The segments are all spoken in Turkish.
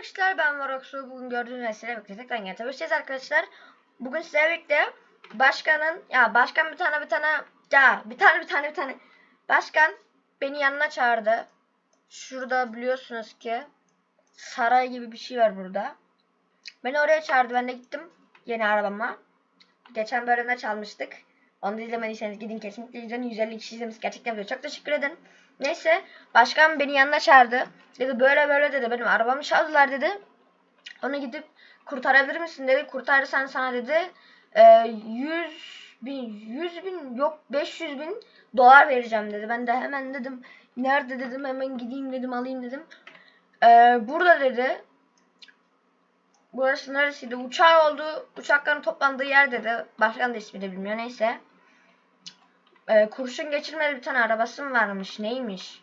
arkadaşlar ben Varoksu. Bugün gördüğünüz mesele birlikte tekrar yine tanışacağız arkadaşlar. Bugün sizlerle birlikte başkanın ya başkan bir tane bir tane ya bir tane bir tane bir tane başkan beni yanına çağırdı. Şurada biliyorsunuz ki saray gibi bir şey var burada. Beni oraya çağırdı. Ben de gittim yeni arabama. Geçen bölümde çalmıştık. Onu da izlemediyseniz gidin kesinlikle izleyin. 150 kişi izlemiş. Gerçekten. Çok teşekkür ederim. Neyse başkan beni yanına çağırdı. Dedi böyle böyle dedi. Benim arabamı çaldılar dedi. Onu gidip kurtarabilir misin dedi. Kurtarırsan sana dedi. E, 100 bin, 100 bin yok 500 bin dolar vereceğim dedi. Ben de hemen dedim. Nerede dedim hemen gideyim dedim alayım dedim. E, burada dedi. Burası neresiydi? Uçağı oldu. Uçakların toplandığı yer dedi. Başkan da ismi de bilmiyor. Neyse. Ee, kurşun geçirmeli bir tane arabası mı varmış? Neymiş?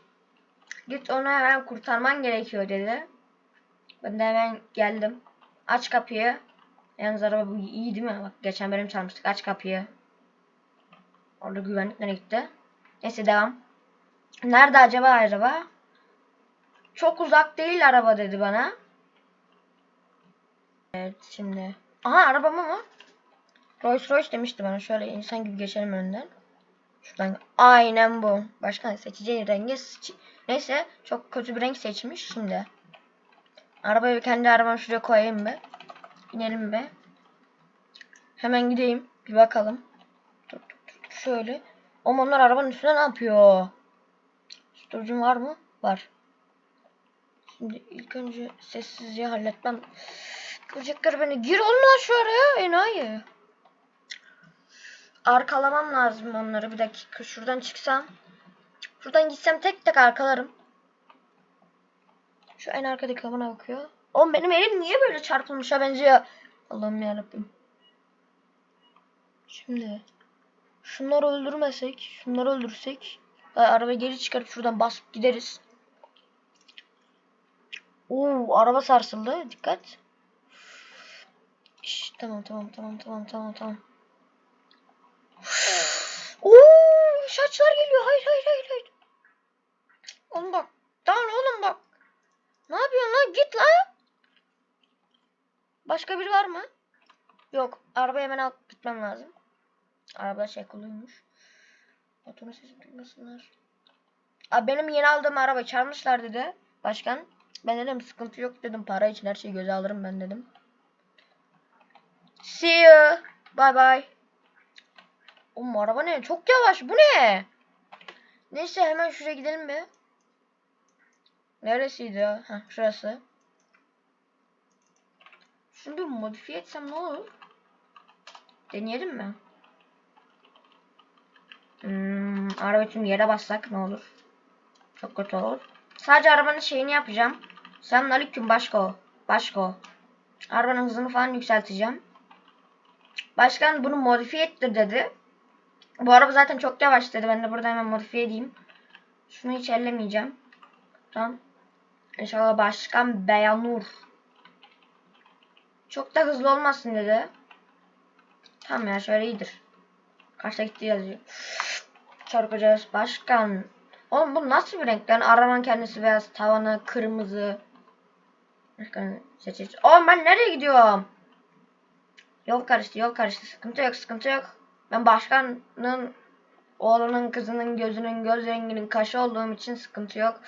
Git onu hemen kurtarman gerekiyor dedi. Ben de hemen geldim. Aç kapıyı. Yalnız araba bu iyi değil mi? Bak geçen bölüm çalmıştık. Aç kapıyı. Orada güvenlik gitti? Neyse devam. Nerede acaba araba? Çok uzak değil araba dedi bana. Evet şimdi. Aha arabamı mı? Rolls Royce demişti bana. Şöyle insan gibi geçelim önden. Şuradan aynen bu. Başkan seçeceği rengi seç- neyse çok kötü bir renk seçmiş şimdi. Arabayı kendi arabamı şuraya koyayım be. İnelim be. Hemen gideyim. Bir bakalım. Dur, dur, dur. Şöyle. Ama onlar arabanın üstünde ne yapıyor? Storage'un var mı? Var. Şimdi ilk önce sessizce halletmem. Görecekler beni. Gir şu araya enayi. Arkalamam lazım onları. Bir dakika şuradan çıksam. Şuradan gitsem tek tek arkalarım. Şu en arkadaki bana bakıyor. Oğlum benim elim niye böyle çarpılmışa benziyor? Allah'ım yarabbim. Şimdi şunları öldürmesek, şunları öldürsek e, arabayı geri çıkarıp şuradan basıp gideriz. Oo, araba sarsıldı. Dikkat. Şş, tamam tamam tamam tamam tamam tamam. Oo, şaçlar geliyor. Hayır hayır hayır hayır. Oğlum bak. Lan oğlum bak. Ne yapıyorsun lan? Git lan. Başka biri var mı? Yok. Arabayı hemen alıp gitmem lazım. Araba çekuluymuş. Motorun sesini duymasınlar. Abi benim yeni aldığım araba çalmışlar dedi. Başkan. Ben dedim sıkıntı yok dedim. Para için her şeyi göze alırım ben dedim. See you. Bye bye. Oğlum araba ne? Çok yavaş. Bu ne? Neyse hemen şuraya gidelim mi? Neresiydi ya? Heh, şurası. Şunu bir modifiye etsem ne olur? Deneyelim mi? Hmm, araba için yere bassak ne olur? Çok kötü olur. Sadece arabanın şeyini yapacağım. Selamün aleyküm başko. Başko. Arabanın hızını falan yükselteceğim. Başkan bunu modifiye ettir dedi. Bu araba zaten çok yavaş dedi. Ben de burada hemen modifiye edeyim. Şunu hiç ellemeyeceğim. Tamam. İnşallah başkan beyanur. Çok da hızlı olmasın dedi. Tamam ya şöyle iyidir. Kaçta gitti yazıyor. Çarpacağız başkan. Oğlum bu nasıl bir renk lan? Arabanın kendisi beyaz. Tavanı kırmızı. Başkan seçeceğiz. Oğlum ben nereye gidiyorum? Yol karıştı yol karıştı. Sıkıntı yok sıkıntı yok. Ben başkanın oğlunun kızının gözünün göz renginin kaşı olduğum için sıkıntı yok.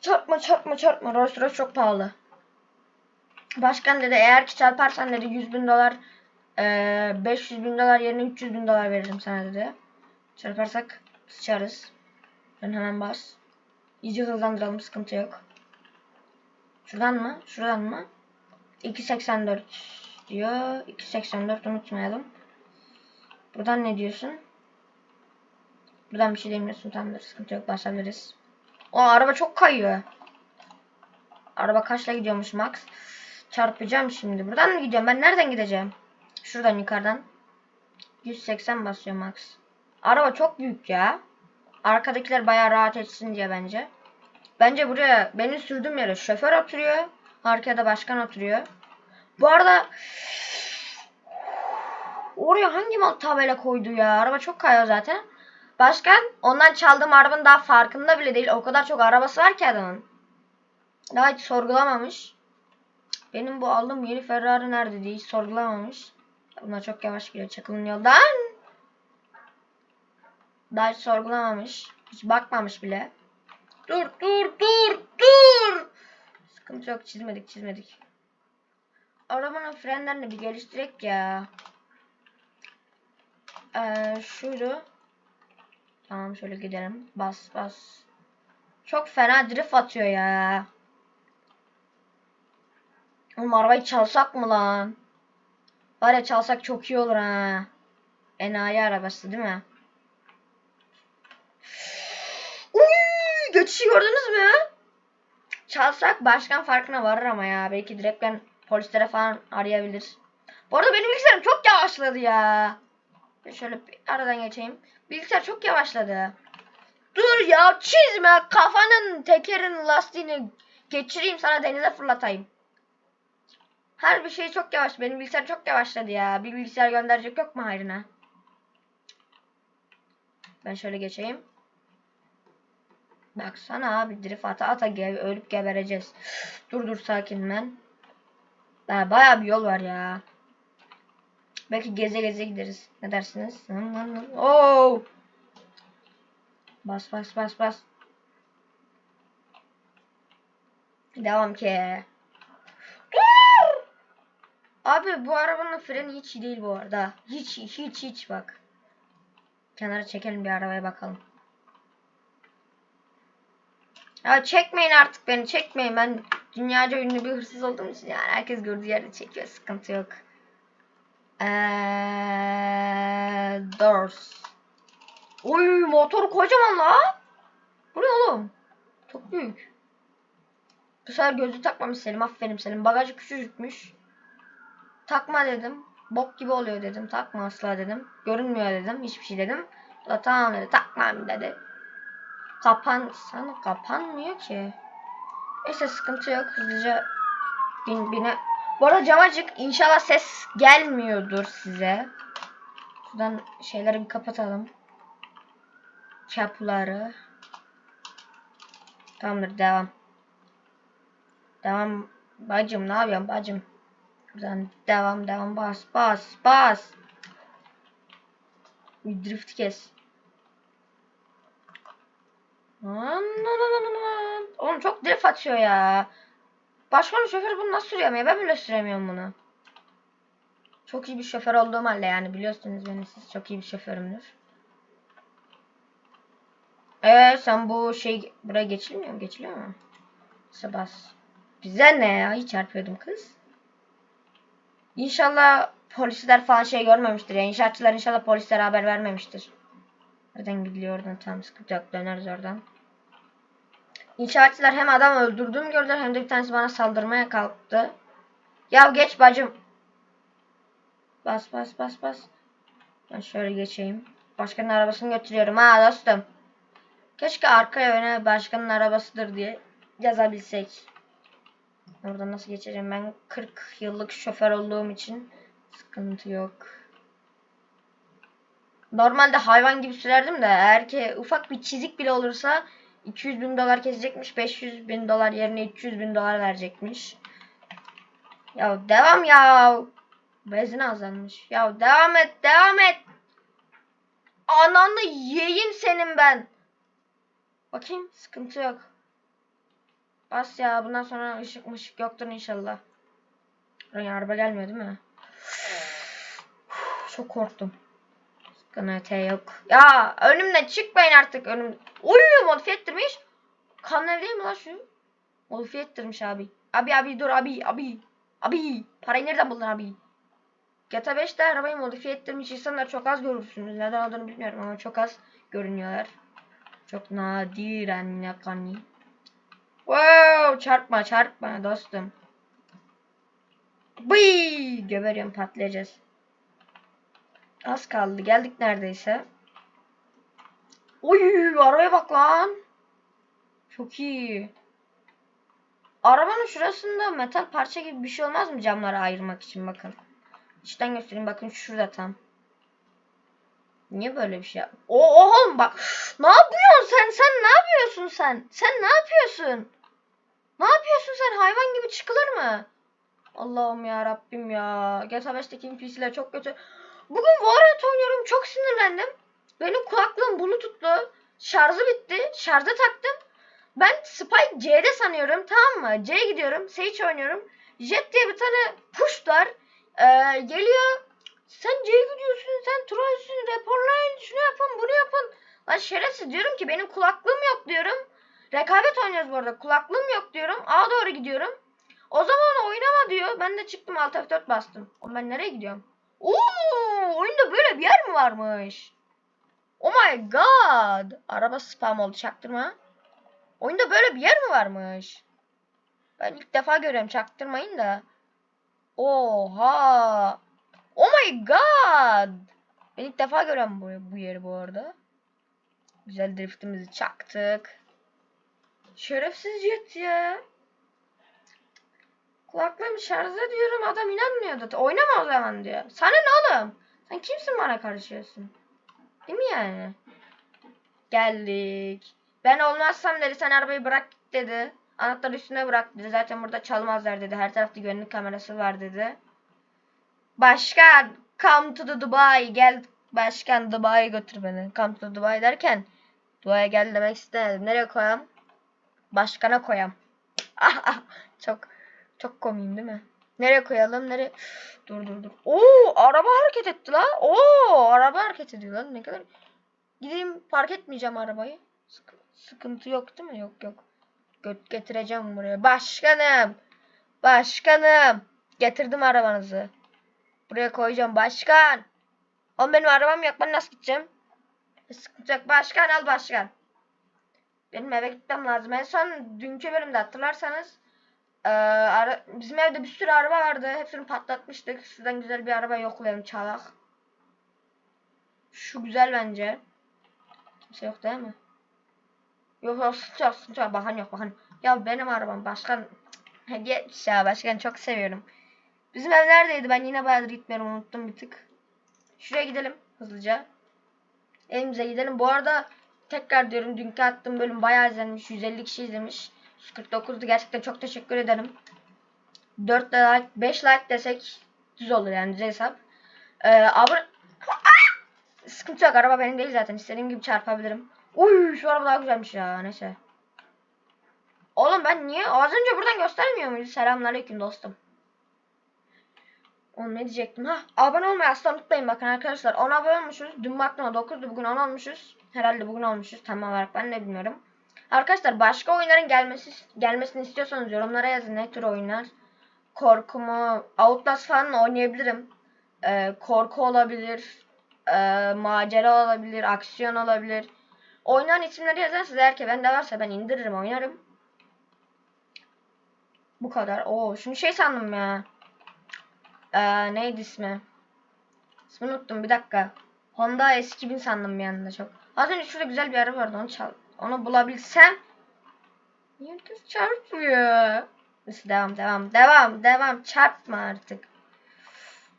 Çarpma çarpma çarpma. Rolls Royce çok pahalı. Başkan dedi eğer ki çarparsan dedi 100 bin dolar eee, 500 bin dolar yerine 300 bin dolar veririm sana dedi. Çarparsak sıçarız. Ben hemen bas. İyice hızlandıralım sıkıntı yok. Şuradan mı? Şuradan mı? 2.84 diyor. 2.84 unutmayalım. Buradan ne diyorsun? Buradan bir şey demiyorsun. Tamamdır. Sıkıntı yok. Basabiliriz. O araba çok kayıyor. Araba kaçla gidiyormuş Max? Çarpacağım şimdi. Buradan mı gidiyorum? Ben nereden gideceğim? Şuradan yukarıdan. 180 basıyor Max. Araba çok büyük ya. Arkadakiler bayağı rahat etsin diye bence. Bence buraya beni sürdüğüm yere şoför oturuyor. Arkada başkan oturuyor. Bu arada oraya hangi mal tabela koydu ya? Araba çok kayıyor zaten. Başkan ondan çaldığım arabanın daha farkında bile değil. O kadar çok arabası var ki adamın. Daha hiç sorgulamamış. Benim bu aldığım yeni Ferrari nerede diye hiç sorgulamamış. Buna çok yavaş gidiyor çakılın yoldan. Daha hiç sorgulamamış. Hiç bakmamış bile. Dur dur dur dur. Sıkıntı yok çizmedik çizmedik. Arabanın frenlerini bir geliştirek ya. Ee, şuydu. Tamam şöyle gidelim. Bas bas. Çok fena drift atıyor ya. Oğlum arabayı çalsak mı lan? Var ya çalsak çok iyi olur ha. Enayi arabası değil mi? Uy, geçişi gördünüz mü? Çalsak başkan farkına varır ama ya. Belki direkt ben polislere falan arayabilir. Bu arada benim bilgisayarım çok yavaşladı ya. Şöyle bir aradan geçeyim. Bilgisayar çok yavaşladı. Dur ya çizme kafanın tekerin lastiğini geçireyim sana denize fırlatayım. Her bir şey çok yavaş. Benim bilgisayar çok yavaşladı ya. Bir bilgisayar gönderecek yok mu hayrına? Ben şöyle geçeyim. Baksana abi drift ata ata ge ölüp gebereceğiz. Dur dur sakin ben. Daha bayağı bir yol var ya. Belki geze geze gideriz. Ne dersiniz? Oo! Bas bas bas bas. Devam ki. Abi bu arabanın freni hiç iyi değil bu arada. Hiç hiç hiç bak. Kenara çekelim bir arabaya bakalım. Ya çekmeyin artık beni çekmeyin. Ben dünyaca ünlü bir hırsız olduğum için yani herkes gördüğü yerde çekiyor. Sıkıntı yok. Eee, doors. Oy motor kocaman la. Bu ne oğlum? Çok büyük. Bu sefer gözlük takmamış Selim. Aferin Selim. Bagajı küçücükmüş. Takma dedim. Bok gibi oluyor dedim. Takma asla dedim. Görünmüyor dedim. Hiçbir şey dedim. O da tamam dedi. Takmam dedi. Kapan sana kapanmıyor ki. Neyse sıkıntı yok. Hızlıca bin bine. Bu arada cam açık. İnşallah ses gelmiyordur size. Şuradan şeyleri bir kapatalım. Kapıları. Tamamdır devam. Devam. Bacım ne yapıyorsun bacım? Buradan devam devam bas bas bas. Bir drift kes. Oğlum çok drift atıyor ya. Başkanın şoförü bunu nasıl süremiyor? Ben bile süremiyorum bunu. Çok iyi bir şoför olduğum halde yani biliyorsunuz beni siz çok iyi bir şoförümdür. Ee sen bu şey buraya geçilmiyor mu? Geçiliyor mu? Sabas. Bize ne ya? Hiç çarpıyordum kız. İnşallah polisler falan şey görmemiştir ya. İnşaatçılar inşallah polislere haber vermemiştir. Nereden gidiliyor oradan? Tam sıkıntı. Döneriz oradan. İnşaatçılar hem adam öldürdüğümü gördüler hem de bir tanesi bana saldırmaya kalktı. Ya geç bacım. Bas bas bas bas. Ben şöyle geçeyim. Başkanın arabasını götürüyorum ha dostum. Keşke arkaya öne başkanın arabasıdır diye yazabilsek. Oradan nasıl geçeceğim? Ben 40 yıllık şoför olduğum için sıkıntı yok. Normalde hayvan gibi sürerdim de eğer ki ufak bir çizik bile olursa 200 bin dolar kesecekmiş. 500 bin dolar yerine 300 bin dolar verecekmiş. Ya devam ya. Benzin azalmış. Ya devam et devam et. Ananı yiyeyim senin ben. Bakayım sıkıntı yok. Bas ya bundan sonra ışık mışık yoktur inşallah. Buraya araba gelmiyor değil mi? Çok korktum. Sıkıntı yok. Ya önümden çıkmayın artık önüm. Oy modifiye ettirmiş. Kanlı değil mi lan şu? Modifiye abi. Abi abi dur abi abi. Abi parayı nereden buldun abi? GTA 5'te arabayı modifiye ettirmiş insanlar çok az görürsünüz. Neden olduğunu bilmiyorum ama çok az görünüyorlar. Çok nadiren yakani. Wow çarpma çarpma dostum. Bıy geberiyorum patlayacağız. Az kaldı geldik neredeyse. Oy arabaya bak lan. Çok iyi. Arabanın şurasında metal parça gibi bir şey olmaz mı camları ayırmak için bakın. İçten göstereyim bakın şurada tam. Niye böyle bir şey yap? O oğlum bak. Ne yapıyorsun sen? Sen ne yapıyorsun sen? Sen ne yapıyorsun? Ne yapıyorsun sen? Hayvan gibi çıkılır mı? Allah'ım ya Rabbim ya. GTA 5'teki NPC'ler çok kötü. Bugün Valorant oynuyorum. Çok sinirlendim. Benim kulaklığım bluetoothlu. Şarjı bitti. Şarja taktım. Ben Spike C'de sanıyorum. Tamam mı? C'ye gidiyorum. Sage oynuyorum. Jet diye bir tane push. Ee, geliyor. Sen C'ye gidiyorsun. Sen trollsün. Raporlayın. Şunu yapın. Bunu yapın. Lan şerefsiz diyorum ki benim kulaklığım yok diyorum. Rekabet oynuyoruz bu arada. Kulaklığım yok diyorum. A doğru gidiyorum. O zaman oynama diyor. Ben de çıktım alt F4 bastım. Oğlum ben nereye gidiyorum? Oo, oyunda böyle bir yer mi varmış? Oh my god. Araba spam oldu çaktırma. Oyunda böyle bir yer mi varmış? Ben ilk defa görüyorum çaktırmayın da. Oha. Oh my god. Ben ilk defa görüyorum bu, bu yeri bu arada. Güzel driftimizi çaktık. Şerefsiz jet ya. Kulaklığımı şarj ediyorum adam inanmıyor da. Oynama o zaman diyor. Sana ne oğlum? Sen kimsin bana karışıyorsun? Değil mi yani? Geldik. Ben olmazsam dedi sen arabayı bırak dedi. Anahtarı üstüne bırak dedi. Zaten burada çalmazlar dedi. Her tarafta güvenlik kamerası var dedi. Başkan come to the Dubai. Gel başkan Dubai'ye götür beni. Come to Dubai derken Dubai'ye gel demek istemedim. Nereye koyam? Başkana koyam. Ah, ah, çok çok komiyim değil mi? Nereye koyalım? Nereye? Dur dur dur. Oo araba hareket etti la. Oo araba hareket ediyor lan. Ne kadar Gideyim park etmeyeceğim arabayı. Sık- sıkıntı yok değil mi? Yok yok. Göt getireceğim buraya. Başkanım. Başkanım. Getirdim arabanızı. Buraya koyacağım. Başkan. Oğlum benim arabam yok. Ben nasıl gideceğim? E, Sıkıntı. Başkan al başkan. Benim eve gitmem lazım. En son dünkü bölümde hatırlarsanız eee, ara- bizim evde bir sürü araba vardı. Hepsini patlatmıştık. Sizden güzel bir araba yoklayalım çalak. Şu güzel bence. Kimse yok değil mi? Yok yok sıkıntı yok. Bakan yok bakan. Ya benim arabam başkan. Hediye ya başkan çok seviyorum. Bizim ev neredeydi? Ben yine bayağıdır gitmiyorum unuttum bir tık. Şuraya gidelim hızlıca. Evimize gidelim. Bu arada tekrar diyorum dünkü attığım bölüm bayağı izlenmiş. 150 kişi izlemiş. 149'du. Gerçekten çok teşekkür ederim. 4 like, 5 like desek düz olur yani düz hesap. Ee, abone... Sıkıntı yok. Araba benim değil zaten. İstediğim gibi çarpabilirim. Uy şu araba daha güzelmiş ya. Neyse. Oğlum ben niye? Az önce buradan göstermiyor muydu? Selamünaleyküm dostum. Oğlum ne diyecektim? Ha, abone olmayı asla unutmayın bakın arkadaşlar. 10 abone olmuşuz. Dün baktım 9'du bugün 10 olmuşuz. Herhalde bugün olmuşuz tam olarak ben de bilmiyorum. Arkadaşlar başka oyunların gelmesi gelmesini istiyorsanız yorumlara yazın ne tür oyunlar. Korku mu? Outlast falan oynayabilirim. Ee, korku olabilir. Ee, macera olabilir. Aksiyon olabilir. Oyunların isimleri yazarsanız eğer ki bende varsa ben indiririm oynarım. Bu kadar. Oo şunu şey sandım ya. Ee, neydi ismi? İsmini unuttum bir dakika. Honda S2000 sandım bir anda çok. Az önce şurada güzel bir araba vardı onu çal. Onu bulabilsem. Herkes çarpıyor? Neyse devam devam devam devam çarpma artık.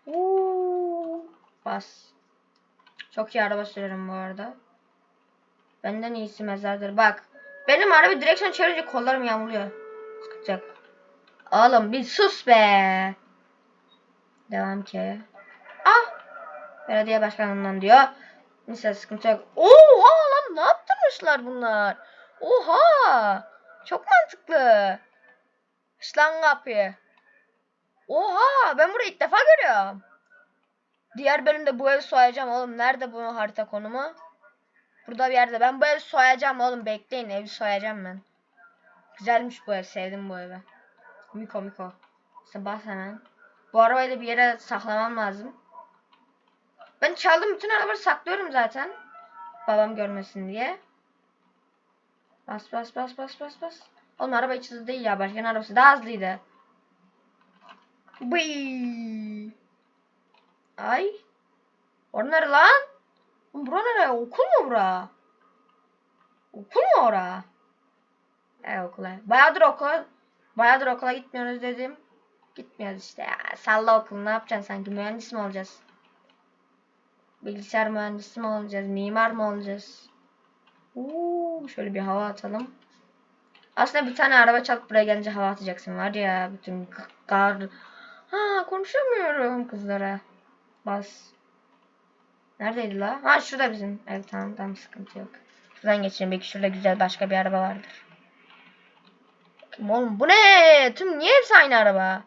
Uuu. Bas. Çok iyi araba sürüyorum bu arada. Benden iyisi mezardır. Bak. Benim araba direksiyon çevirince kollarım yağmurluyor. Sıkacak. Oğlum bir sus be. Devam ki. Ah. Belediye başkanından diyor. Neyse sıkıntı yok. Oha ne yaptırmışlar bunlar? Oha. Çok mantıklı. Aç kapıyı. Oha ben burayı ilk defa görüyorum. Diğer bölümde bu evi soyacağım oğlum. Nerede bu harita konumu? Burada bir yerde. Ben bu evi soyacağım oğlum. Bekleyin evi soyacağım ben. Güzelmiş bu ev. Sevdim bu evi. Miko Miko. İşte bas hemen. Bu arabayı da bir yere saklamam lazım. Ben çaldım bütün arabaları saklıyorum zaten. Babam görmesin diye. Bas bas bas bas bas bas. Oğlum araba hiç hızlı değil ya. Başkanın arabası daha hızlıydı. Bıy. Ay. Orada lan? Bura nere? Okul mu bura? Okul mu ora? E okula. Bayağıdır okula. Bayağıdır okula gitmiyoruz dedim. Gitmiyoruz işte ya. Salla okulu ne yapacaksın sanki? Mühendis mi olacağız? Bilgisayar mühendisi mi olacağız? Mimar mı olacağız? Uuu şöyle bir hava atalım. Aslında bir tane araba çalıp buraya gelince hava atacaksın var ya bütün gar. Ha konuşamıyorum kızlara. Bas. Neredeydi la? Ha şurada bizim. Evet tamam tamam sıkıntı yok. Şuradan geçelim. Belki şurada güzel başka bir araba vardır. Bakayım Oğlum bu ne? Tüm niye hepsi aynı araba?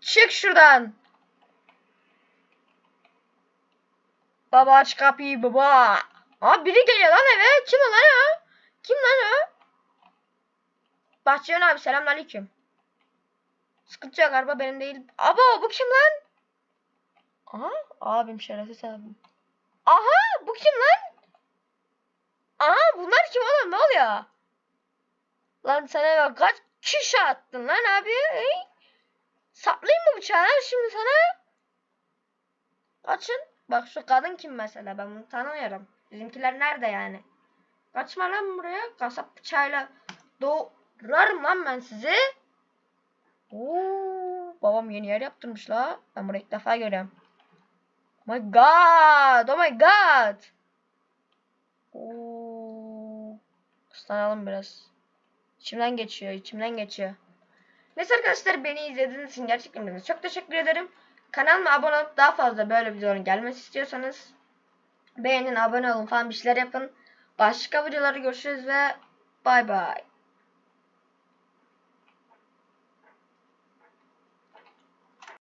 Çık şuradan. Baba aç kapıyı baba. Aa biri geliyor lan eve. Kim lan o? Kim lan o? Bahçıvan abi selamünaleyküm. Sıkıntı yok araba benim değil. Aba bu kim lan? Aha abim şerefsiz abim. Aha bu kim lan? Aha bunlar kim oğlum ne oluyor? Lan sana bak kaç kişi attın lan abi? Hey? Saplayayım mı bıçağı lan şimdi sana? Kaçın. Bak şu kadın kim mesela ben bunu tanımıyorum. Bizimkiler nerede yani? Kaçma lan buraya. Kasap bıçağıyla doğrarım lan ben sizi. Oo, babam yeni yer yaptırmış la. Ben burayı ilk defa görüyorum. Oh my god. Oh my god. Oo. Islanalım biraz. İçimden geçiyor. içimden geçiyor. Neyse arkadaşlar beni izlediğiniz için gerçekten çok teşekkür ederim. Kanalıma abone olup daha fazla böyle videoların gelmesi istiyorsanız beğenin, abone olun falan bir şeyler yapın. Başka videolarda görüşürüz ve bay bay.